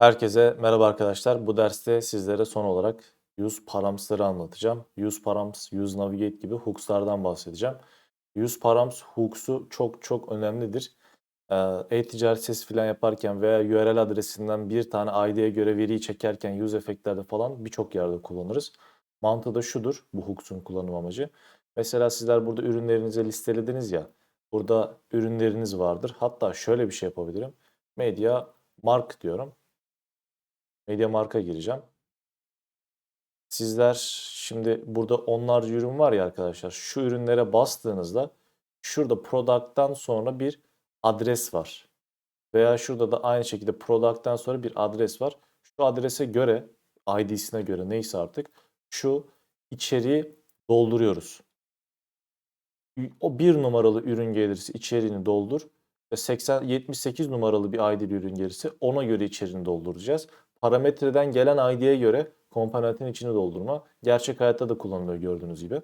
Herkese merhaba arkadaşlar. Bu derste sizlere son olarak use params'ları anlatacağım. Use params, use navigate gibi hooks'lardan bahsedeceğim. Use params hooks'u çok çok önemlidir. Ee, E-ticaret sitesi falan yaparken veya URL adresinden bir tane ID'ye göre veriyi çekerken use efektlerde falan birçok yerde kullanırız. Mantığı da şudur bu hooks'un kullanım amacı. Mesela sizler burada ürünlerinizi listelediniz ya. Burada ürünleriniz vardır. Hatta şöyle bir şey yapabilirim. Media mark diyorum. Media marka gireceğim. Sizler şimdi burada onlarca ürün var ya arkadaşlar. Şu ürünlere bastığınızda şurada product'tan sonra bir adres var. Veya şurada da aynı şekilde product'tan sonra bir adres var. Şu adrese göre ID'sine göre neyse artık şu içeriği dolduruyoruz. O bir numaralı ürün gelirse içeriğini doldur. Ve 80 78 numaralı bir ID ürün gelirse ona göre içeriğini dolduracağız. Parametreden gelen ID'ye göre komponentin içini doldurma gerçek hayatta da kullanılıyor gördüğünüz gibi.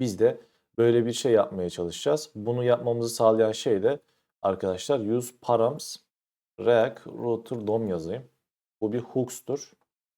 Biz de böyle bir şey yapmaya çalışacağız. Bunu yapmamızı sağlayan şey de arkadaşlar use params react router dom yazayım. Bu bir hooks'tur.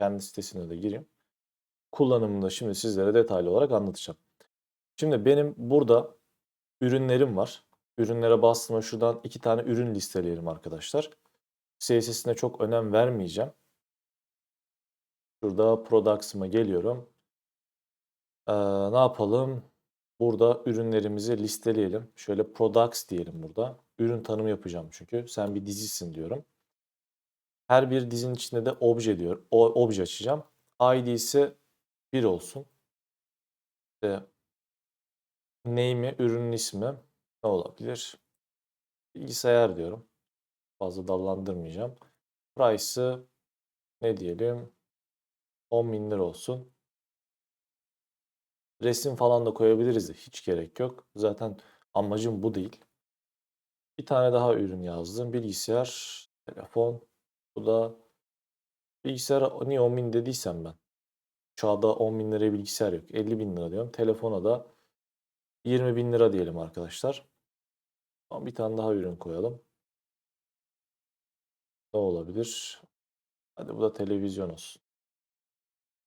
Kendi sitesine de gireyim. Kullanımını da şimdi sizlere detaylı olarak anlatacağım. Şimdi benim burada ürünlerim var. Ürünlere bastığımda şuradan iki tane ürün listeleyelim arkadaşlar. CSS'ine çok önem vermeyeceğim. Şurada Products'ıma geliyorum. Ee, ne yapalım? Burada ürünlerimizi listeleyelim. Şöyle Products diyelim burada. Ürün tanımı yapacağım çünkü. Sen bir dizisin diyorum. Her bir dizinin içinde de obje diyor. O, obje açacağım. ID ise 1 olsun. İşte name'i, ürünün ismi ne olabilir? Bilgisayar diyorum. Fazla dallandırmayacağım. Price'ı ne diyelim? 10 bin lira olsun. Resim falan da koyabiliriz de hiç gerek yok. Zaten amacım bu değil. Bir tane daha ürün yazdım. Bilgisayar, telefon. Bu da bilgisayar niye 10 bin dediysem ben. Çağda 10 bin liraya bilgisayar yok. 50 bin lira diyorum. Telefona da 20 bin lira diyelim arkadaşlar. Bir tane daha ürün koyalım. Ne olabilir? Hadi bu da televizyon olsun.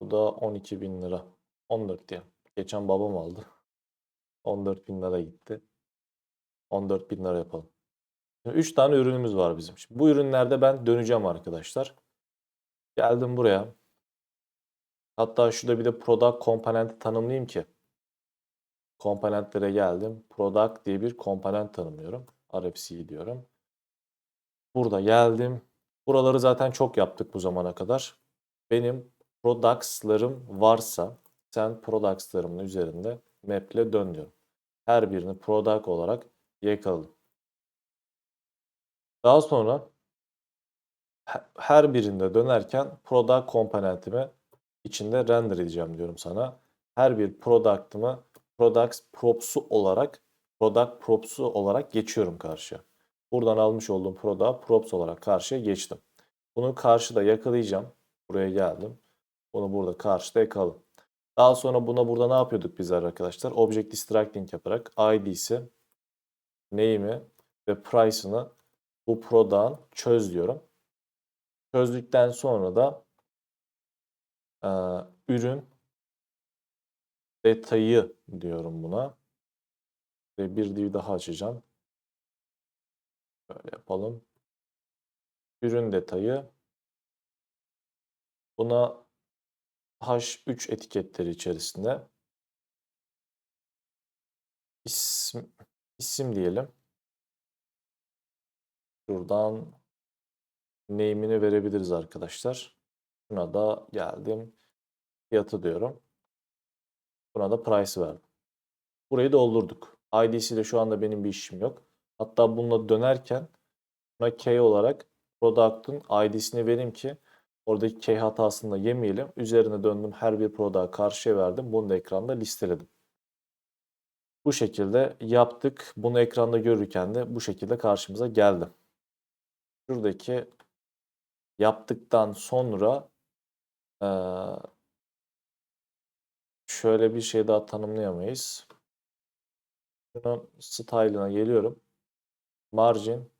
Bu da 12 bin lira. 14 diye. Geçen babam aldı. 14 bin lira gitti. 14 bin lira yapalım. 3 tane ürünümüz var bizim. Şimdi bu ürünlerde ben döneceğim arkadaşlar. Geldim buraya. Hatta şurada bir de product komponenti tanımlayayım ki. Komponentlere geldim. Product diye bir komponent tanımlıyorum. RFC diyorum. Burada geldim. Buraları zaten çok yaptık bu zamana kadar. Benim products'larım varsa sen products'larımın üzerinde map'le dön diyorum. Her birini product olarak yakaladım. Daha sonra her birinde dönerken product komponentimi içinde render edeceğim diyorum sana. Her bir product'ımı products props'u olarak product props'u olarak geçiyorum karşıya. Buradan almış olduğum product props olarak karşıya geçtim. Bunu karşıda yakalayacağım. Buraya geldim. Bunu burada karşıda yakaladım. Daha sonra buna burada ne yapıyorduk bizler arkadaşlar? Object distracting yaparak ID'si, name'i ve price'ını bu product'ın çöz diyorum. Çözdükten sonra da e, ürün detayı diyorum buna. Ve bir div daha açacağım. Böyle yapalım. Ürün detayı. Buna H3 etiketleri içerisinde isim, isim diyelim. Şuradan name'ini verebiliriz arkadaşlar. Buna da geldim. Fiyatı diyorum. Buna da price verdim. Burayı doldurduk. ID'siyle şu anda benim bir işim yok. Hatta bununla dönerken buna key olarak product'ın ID'sini vereyim ki oradaki key hatasını da yemeyelim. Üzerine döndüm her bir product'a karşıya verdim. Bunu da ekranda listeledim. Bu şekilde yaptık. Bunu ekranda görürken de bu şekilde karşımıza geldi. Şuradaki yaptıktan sonra şöyle bir şey daha tanımlayamayız. Şunun style'ına geliyorum. Margin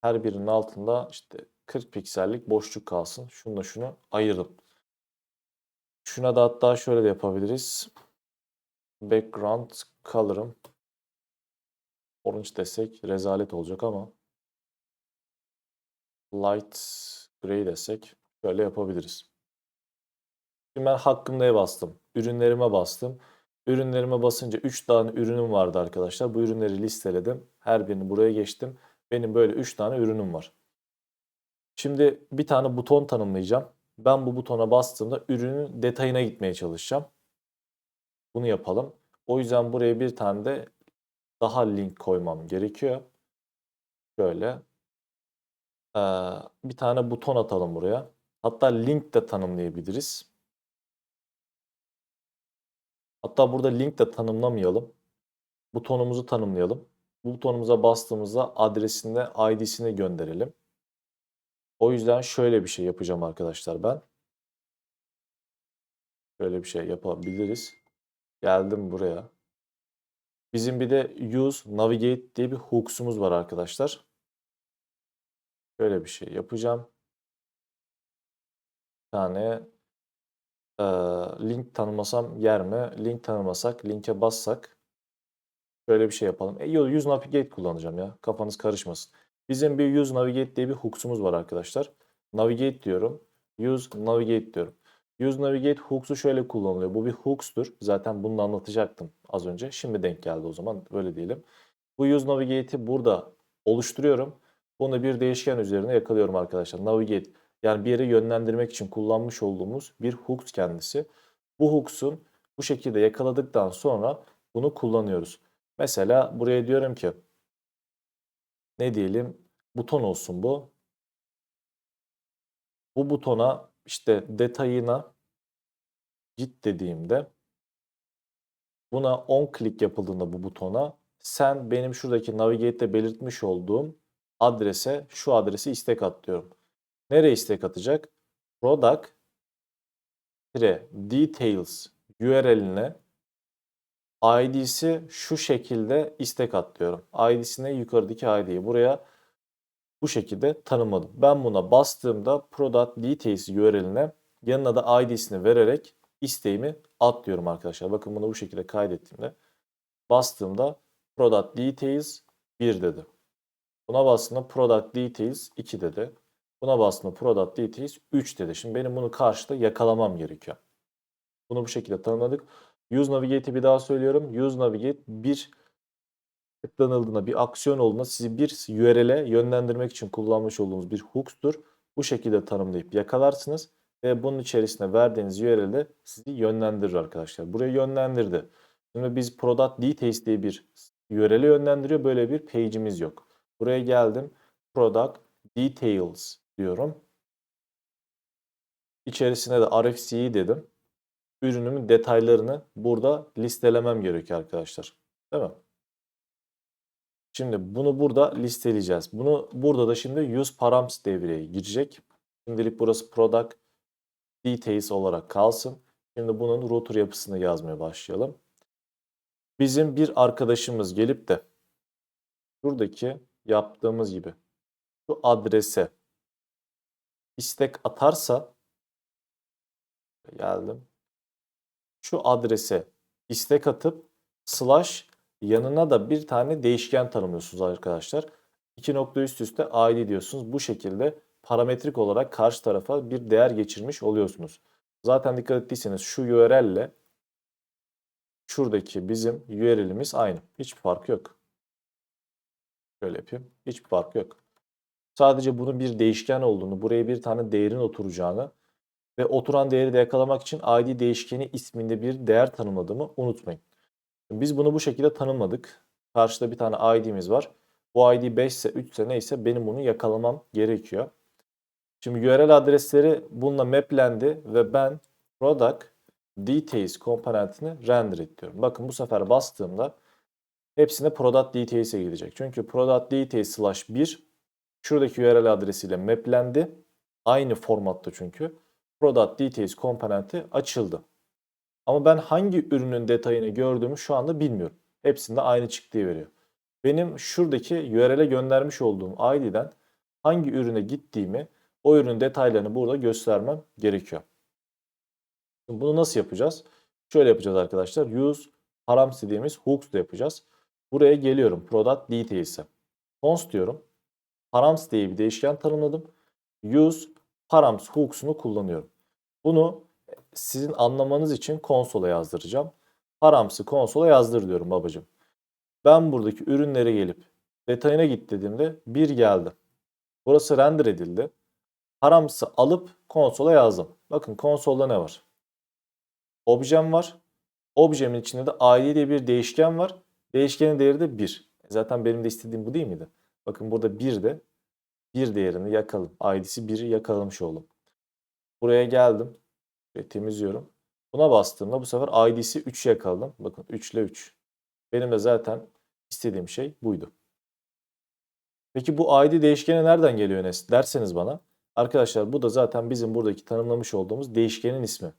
her birinin altında işte 40 piksellik boşluk kalsın. Şununla şunu ayırdım. Şuna da hatta şöyle de yapabiliriz. Background color'ım orange desek rezalet olacak ama light gray desek şöyle yapabiliriz. Şimdi ben hakkımda'ya bastım. Ürünlerime bastım. Ürünlerime basınca 3 tane ürünüm vardı arkadaşlar. Bu ürünleri listeledim. Her birini buraya geçtim. Benim böyle 3 tane ürünüm var. Şimdi bir tane buton tanımlayacağım. Ben bu butona bastığımda ürünün detayına gitmeye çalışacağım. Bunu yapalım. O yüzden buraya bir tane de daha link koymam gerekiyor. Şöyle. Ee, bir tane buton atalım buraya. Hatta link de tanımlayabiliriz. Hatta burada link de tanımlamayalım. Butonumuzu tanımlayalım. Bu butonumuza bastığımızda adresinde ID'sini gönderelim. O yüzden şöyle bir şey yapacağım arkadaşlar ben. Şöyle bir şey yapabiliriz. Geldim buraya. Bizim bir de use navigate diye bir hooks'umuz var arkadaşlar. Şöyle bir şey yapacağım. Bir tane e, link tanımasam yer mi? Link tanımasak, linke bassak. Şöyle bir şey yapalım. E, use navigate kullanacağım ya. Kafanız karışmasın. Bizim bir use navigate diye bir hooks'umuz var arkadaşlar. Navigate diyorum. Use navigate diyorum. Use navigate hooks'u şöyle kullanılıyor. Bu bir hooks'tur. Zaten bunu anlatacaktım az önce. Şimdi denk geldi o zaman. Böyle diyelim. Bu use navigate'i burada oluşturuyorum. Bunu bir değişken üzerine yakalıyorum arkadaşlar. Navigate yani bir yere yönlendirmek için kullanmış olduğumuz bir hooks kendisi. Bu hooks'un bu şekilde yakaladıktan sonra bunu kullanıyoruz. Mesela buraya diyorum ki ne diyelim buton olsun bu. Bu butona işte detayına git dediğimde buna 10 klik yapıldığında bu butona sen benim şuradaki navigate'de belirtmiş olduğum adrese şu adresi istek at diyorum. Nereye istek atacak? Product details URL'ine ID'si şu şekilde istek at diyorum. ID'sine yukarıdaki ID'yi buraya bu şekilde tanımladım. Ben buna bastığımda product details URL'ine yanına da ID'sini vererek isteğimi at diyorum arkadaşlar. Bakın bunu bu şekilde kaydettiğimde bastığımda product details 1 dedi. Buna bastığımda product details 2 dedi. Buna bastığımda product details 3 dedi. Şimdi benim bunu karşıda yakalamam gerekiyor. Bunu bu şekilde tanımladık. Use Navigate'i bir daha söylüyorum. Use Navigate bir tıklanıldığında bir aksiyon olduğunda sizi bir URL'e yönlendirmek için kullanmış olduğunuz bir hooks'tur. Bu şekilde tanımlayıp yakalarsınız ve bunun içerisine verdiğiniz URL'de sizi yönlendirir arkadaşlar. Buraya yönlendirdi. Şimdi biz product details diye bir URL'e yönlendiriyor. Böyle bir page'imiz yok. Buraya geldim. Product details diyorum. İçerisine de RFC'yi dedim. Ürünümün detaylarını burada listelemem gerekiyor arkadaşlar. Değil mi? Şimdi bunu burada listeleyeceğiz. Bunu burada da şimdi use params devreye girecek. Şimdilik burası product details olarak kalsın. Şimdi bunun router yapısını yazmaya başlayalım. Bizim bir arkadaşımız gelip de şuradaki yaptığımız gibi şu adrese istek atarsa geldim. Şu adrese istek atıp slash yanına da bir tane değişken tanımlıyorsunuz arkadaşlar. İki nokta üst üste ID diyorsunuz. Bu şekilde parametrik olarak karşı tarafa bir değer geçirmiş oluyorsunuz. Zaten dikkat ettiyseniz şu URL ile şuradaki bizim URL'imiz aynı. Hiçbir fark yok. Şöyle yapayım. Hiçbir fark yok. Sadece bunun bir değişken olduğunu, buraya bir tane değerin oturacağını ve oturan değeri de yakalamak için ID değişkeni isminde bir değer tanımladığımı unutmayın. Biz bunu bu şekilde tanımladık. Karşıda bir tane ID'miz var. Bu ID 5 ise 3 ise neyse benim bunu yakalamam gerekiyor. Şimdi URL adresleri bununla maplendi ve ben product details komponentini render ediyorum. Bakın bu sefer bastığımda hepsine product details'e gidecek. Çünkü product details slash 1 şuradaki URL adresiyle maplendi. Aynı formatta çünkü. Product details komponenti açıldı. Ama ben hangi ürünün detayını gördüğümü şu anda bilmiyorum. Hepsinde aynı çıktığı veriyor. Benim şuradaki URL'e göndermiş olduğum ID'den hangi ürüne gittiğimi o ürünün detaylarını burada göstermem gerekiyor. Şimdi bunu nasıl yapacağız? Şöyle yapacağız arkadaşlar. Use params dediğimiz hooks da yapacağız. Buraya geliyorum. Product details'e. Cons diyorum. Params diye bir değişken tanımladım. Use params hooks'unu kullanıyorum. Bunu sizin anlamanız için konsola yazdıracağım. Params'ı konsola yazdır diyorum babacığım. Ben buradaki ürünlere gelip detayına git dediğimde bir geldi. Burası render edildi. Params'ı alıp konsola yazdım. Bakın konsolda ne var? Objem var. Objemin içinde de ID diye bir değişken var. Değişkenin değeri de 1. Zaten benim de istediğim bu değil miydi? Bakın burada 1 de 1 değerini yakalım. ID'si 1'i yakalamış oldum. Buraya geldim. Ve temizliyorum. Buna bastığımda bu sefer ID'si 3 yakaladım. Bakın 3 ile 3. Benim de zaten istediğim şey buydu. Peki bu ID değişkeni nereden geliyor Enes derseniz bana. Arkadaşlar bu da zaten bizim buradaki tanımlamış olduğumuz değişkenin ismi.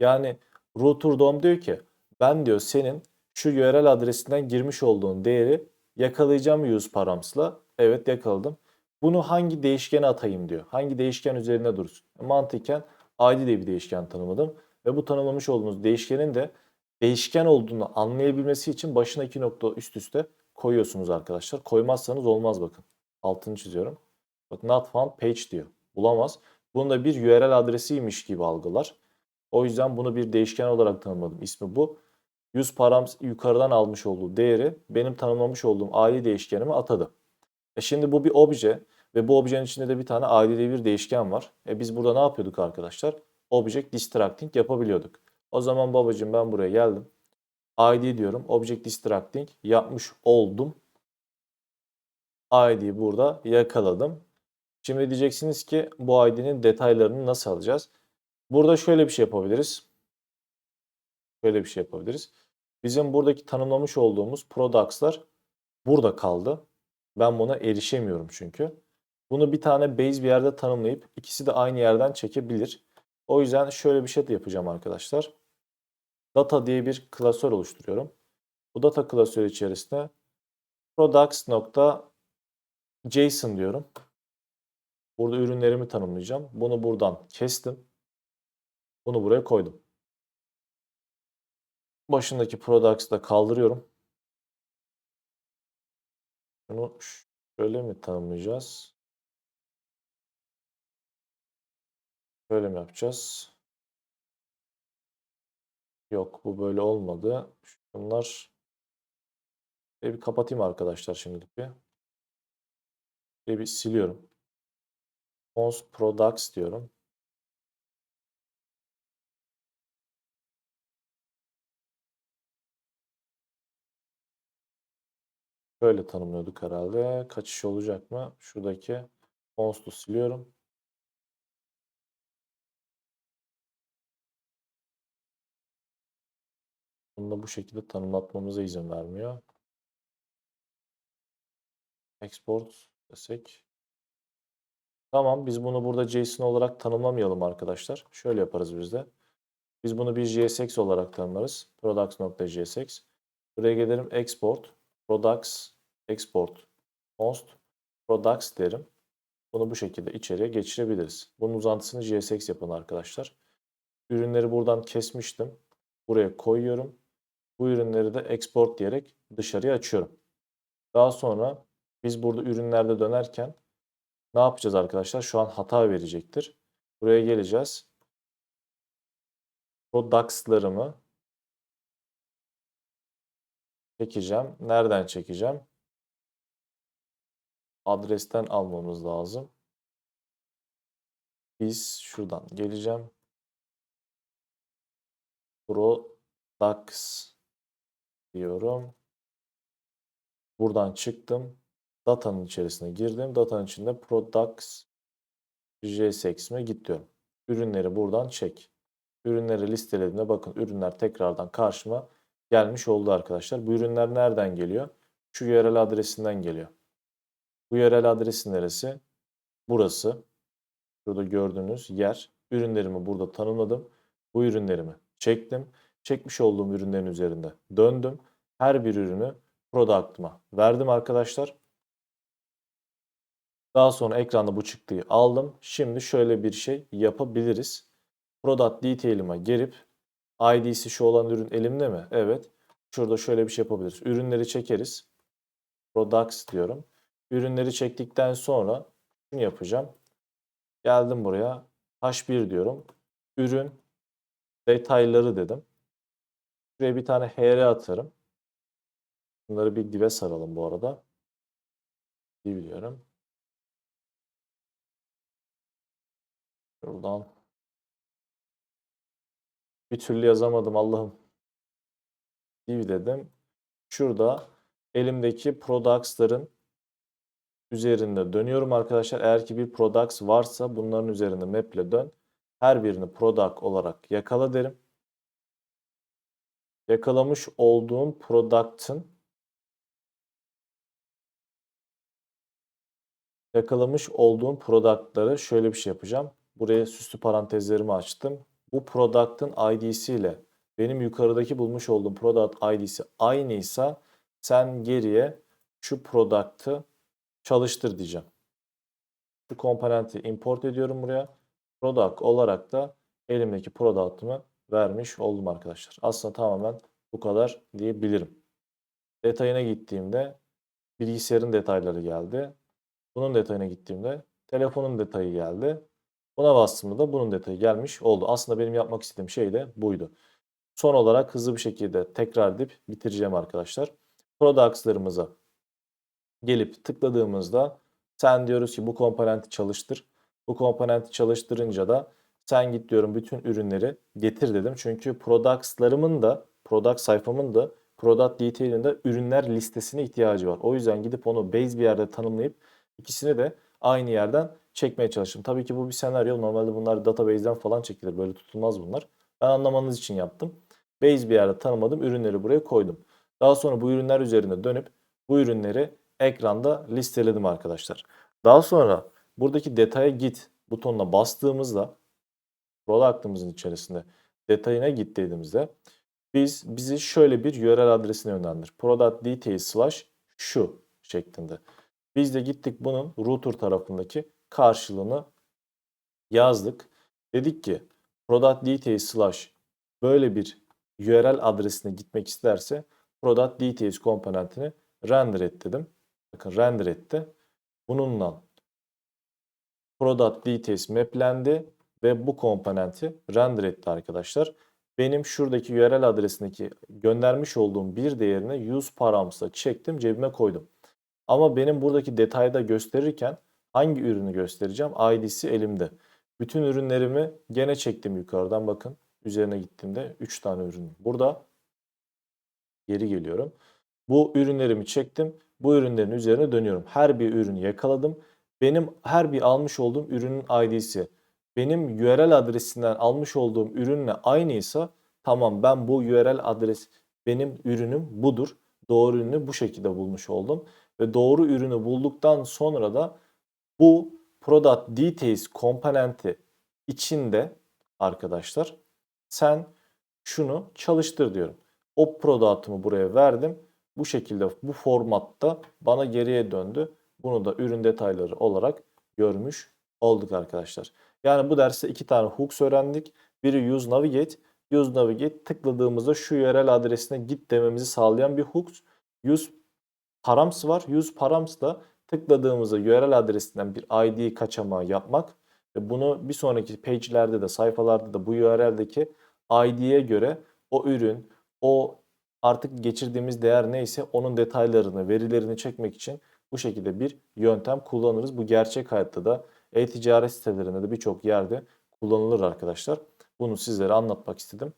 Yani router dom diyor ki ben diyor senin şu URL adresinden girmiş olduğun değeri yakalayacağım use params'la. Evet yakaladım. Bunu hangi değişkene atayım diyor. Hangi değişken üzerine dursun. Mantıken ID diye bir değişken tanımladım. Ve bu tanımlamış olduğumuz değişkenin de değişken olduğunu anlayabilmesi için başına iki nokta üst üste koyuyorsunuz arkadaşlar. Koymazsanız olmaz bakın. Altını çiziyorum. Bak not found page diyor. Bulamaz. Bunu da bir URL adresiymiş gibi algılar. O yüzden bunu bir değişken olarak tanımladım. İsmi bu. Use params yukarıdan almış olduğu değeri benim tanımlamış olduğum ID değişkenime atadı. E şimdi bu bir obje ve bu objenin içinde de bir tane diye bir değişken var. E biz burada ne yapıyorduk arkadaşlar? Object distracting yapabiliyorduk. O zaman babacığım ben buraya geldim. ID diyorum. Object distracting yapmış oldum. ID'yi burada yakaladım. Şimdi diyeceksiniz ki bu ID'nin detaylarını nasıl alacağız? Burada şöyle bir şey yapabiliriz. Şöyle bir şey yapabiliriz. Bizim buradaki tanımlamış olduğumuz products'lar burada kaldı. Ben buna erişemiyorum çünkü. Bunu bir tane base bir yerde tanımlayıp ikisi de aynı yerden çekebilir. O yüzden şöyle bir şey de yapacağım arkadaşlar. Data diye bir klasör oluşturuyorum. Bu data klasörü içerisinde products.json diyorum. Burada ürünlerimi tanımlayacağım. Bunu buradan kestim. Bunu buraya koydum. Başındaki products'ı da kaldırıyorum. Bunu şöyle mi tanımlayacağız? Böyle mi yapacağız? Yok bu böyle olmadı. Bunlar bir kapatayım arkadaşlar şimdilik bir. Bir, bir siliyorum. Cons products diyorum. Böyle tanımlıyorduk herhalde. Kaçış olacak mı? Şuradaki cons'u siliyorum. Bunu da bu şekilde tanımlatmamıza izin vermiyor. Export desek. Tamam biz bunu burada JSON olarak tanımlamayalım arkadaşlar. Şöyle yaparız biz de. Biz bunu bir JSX olarak tanımlarız. Products.jsx. Buraya gelirim export. Products export const products derim. Bunu bu şekilde içeriye geçirebiliriz. Bunun uzantısını JSX yapın arkadaşlar. Ürünleri buradan kesmiştim. Buraya koyuyorum. Bu ürünleri de export diyerek dışarıya açıyorum. Daha sonra biz burada ürünlerde dönerken ne yapacağız arkadaşlar? Şu an hata verecektir. Buraya geleceğiz. Products'larımı çekeceğim. Nereden çekeceğim? Adresten almamız lazım. Biz şuradan geleceğim. Products diyorum. Buradan çıktım. Data'nın içerisine girdim. Data'nın içinde products JSX'ime git diyorum. Ürünleri buradan çek. Ürünleri listelediğimde bakın ürünler tekrardan karşıma gelmiş oldu arkadaşlar. Bu ürünler nereden geliyor? Şu URL adresinden geliyor. Bu URL adresi neresi? Burası. Burada gördüğünüz yer. Ürünlerimi burada tanımladım. Bu ürünlerimi çektim. Çekmiş olduğum ürünlerin üzerinde döndüm. Her bir ürünü product'ıma verdim arkadaşlar. Daha sonra ekranda bu çıktıyı aldım. Şimdi şöyle bir şey yapabiliriz. Product Detail'ıma gelip ID'si şu olan ürün elimde mi? Evet. Şurada şöyle bir şey yapabiliriz. Ürünleri çekeriz. Products diyorum. Ürünleri çektikten sonra şunu yapacağım. Geldim buraya. H1 diyorum. Ürün detayları dedim. Şuraya bir tane HR atarım. Bunları bir dive saralım bu arada. Div diyorum. Şuradan. Bir türlü yazamadım Allah'ım. Div dedim. Şurada elimdeki products'ların üzerinde dönüyorum arkadaşlar. Eğer ki bir products varsa bunların üzerinde map ile dön. Her birini product olarak yakala derim. Yakalamış olduğum product'ın yakalamış olduğum product'ları şöyle bir şey yapacağım. Buraya süslü parantezlerimi açtım. Bu product'ın ID'si ile benim yukarıdaki bulmuş olduğum product ID'si aynıysa sen geriye şu product'ı çalıştır diyeceğim. Şu komponenti import ediyorum buraya. Product olarak da elimdeki product'ımı vermiş oldum arkadaşlar. Aslında tamamen bu kadar diyebilirim. Detayına gittiğimde bilgisayarın detayları geldi. Bunun detayına gittiğimde telefonun detayı geldi. Buna bastığımda da bunun detayı gelmiş oldu. Aslında benim yapmak istediğim şey de buydu. Son olarak hızlı bir şekilde tekrar edip bitireceğim arkadaşlar. Products'larımıza gelip tıkladığımızda sen diyoruz ki bu komponenti çalıştır. Bu komponenti çalıştırınca da sen git diyorum bütün ürünleri getir dedim. Çünkü products'larımın da product sayfamın da product detail'in de ürünler listesine ihtiyacı var. O yüzden gidip onu base bir yerde tanımlayıp ikisini de aynı yerden çekmeye çalıştım. Tabii ki bu bir senaryo. Normalde bunlar database'den falan çekilir. Böyle tutulmaz bunlar. Ben anlamanız için yaptım. Base bir yerde tanımadım. Ürünleri buraya koydum. Daha sonra bu ürünler üzerine dönüp bu ürünleri ekranda listeledim arkadaşlar. Daha sonra buradaki detaya git butonuna bastığımızda product'ımızın içerisinde detayına git dediğimizde biz bizi şöyle bir URL adresine yönlendir. Product details slash şu şeklinde. Biz de gittik bunun router tarafındaki karşılığını yazdık. Dedik ki product details slash böyle bir URL adresine gitmek isterse product details komponentini render et dedim. Bakın render etti. Bununla product details maplendi ve bu komponenti render etti arkadaşlar. Benim şuradaki URL adresindeki göndermiş olduğum bir değerini use params'la çektim cebime koydum. Ama benim buradaki detayda gösterirken hangi ürünü göstereceğim? ID'si elimde. Bütün ürünlerimi gene çektim yukarıdan bakın. Üzerine gittiğimde 3 tane ürün. Burada geri geliyorum. Bu ürünlerimi çektim. Bu ürünlerin üzerine dönüyorum. Her bir ürünü yakaladım. Benim her bir almış olduğum ürünün ID'si benim URL adresinden almış olduğum ürünle aynıysa tamam ben bu URL adres benim ürünüm budur. Doğru ürünü bu şekilde bulmuş oldum. Ve doğru ürünü bulduktan sonra da bu product details komponenti içinde arkadaşlar sen şunu çalıştır diyorum. O product'ımı buraya verdim. Bu şekilde bu formatta bana geriye döndü. Bunu da ürün detayları olarak görmüş olduk arkadaşlar. Yani bu derste iki tane hooks öğrendik. Biri use navigate. Use navigate tıkladığımızda şu URL adresine git dememizi sağlayan bir hooks. Use params var. Use params da tıkladığımızda URL adresinden bir ID kaçamağı yapmak ve bunu bir sonraki page'lerde de sayfalarda da bu URL'deki ID'ye göre o ürün, o artık geçirdiğimiz değer neyse onun detaylarını, verilerini çekmek için bu şekilde bir yöntem kullanırız. Bu gerçek hayatta da e-ticaret sitelerinde de birçok yerde kullanılır arkadaşlar. Bunu sizlere anlatmak istedim.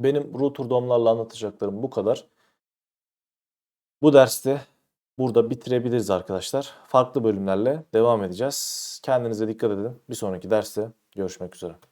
Benim router domlarla anlatacaklarım bu kadar. Bu derste burada bitirebiliriz arkadaşlar. Farklı bölümlerle devam edeceğiz. Kendinize dikkat edin. Bir sonraki derste görüşmek üzere.